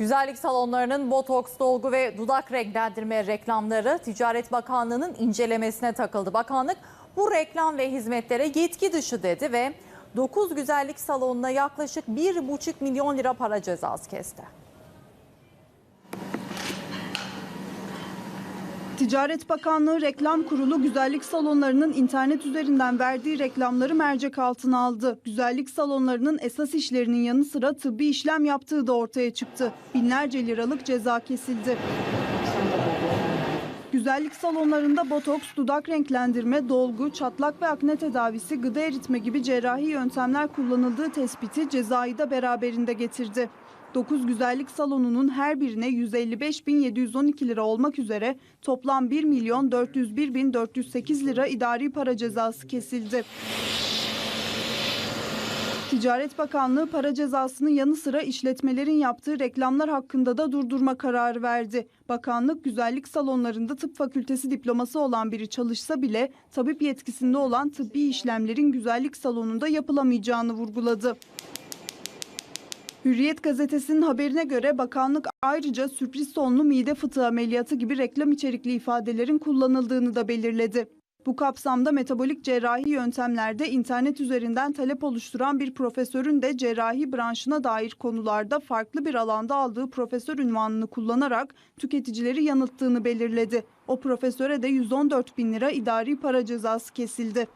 Güzellik salonlarının botoks, dolgu ve dudak renklendirme reklamları Ticaret Bakanlığı'nın incelemesine takıldı. Bakanlık bu reklam ve hizmetlere yetki dışı dedi ve 9 güzellik salonuna yaklaşık 1,5 milyon lira para cezası kesti. Ticaret Bakanlığı Reklam Kurulu güzellik salonlarının internet üzerinden verdiği reklamları mercek altına aldı. Güzellik salonlarının esas işlerinin yanı sıra tıbbi işlem yaptığı da ortaya çıktı. Binlerce liralık ceza kesildi. Güzellik salonlarında botoks, dudak renklendirme, dolgu, çatlak ve akne tedavisi, gıda eritme gibi cerrahi yöntemler kullanıldığı tespiti cezayı da beraberinde getirdi. 9 güzellik salonunun her birine 155.712 lira olmak üzere toplam 1 milyon 401 bin 408 lira idari para cezası kesildi. Ticaret Bakanlığı para cezasının yanı sıra işletmelerin yaptığı reklamlar hakkında da durdurma kararı verdi. Bakanlık güzellik salonlarında tıp fakültesi diploması olan biri çalışsa bile tabip yetkisinde olan tıbbi işlemlerin güzellik salonunda yapılamayacağını vurguladı. Hürriyet gazetesinin haberine göre bakanlık ayrıca sürpriz sonlu mide fıtığı ameliyatı gibi reklam içerikli ifadelerin kullanıldığını da belirledi. Bu kapsamda metabolik cerrahi yöntemlerde internet üzerinden talep oluşturan bir profesörün de cerrahi branşına dair konularda farklı bir alanda aldığı profesör ünvanını kullanarak tüketicileri yanılttığını belirledi. O profesöre de 114 bin lira idari para cezası kesildi.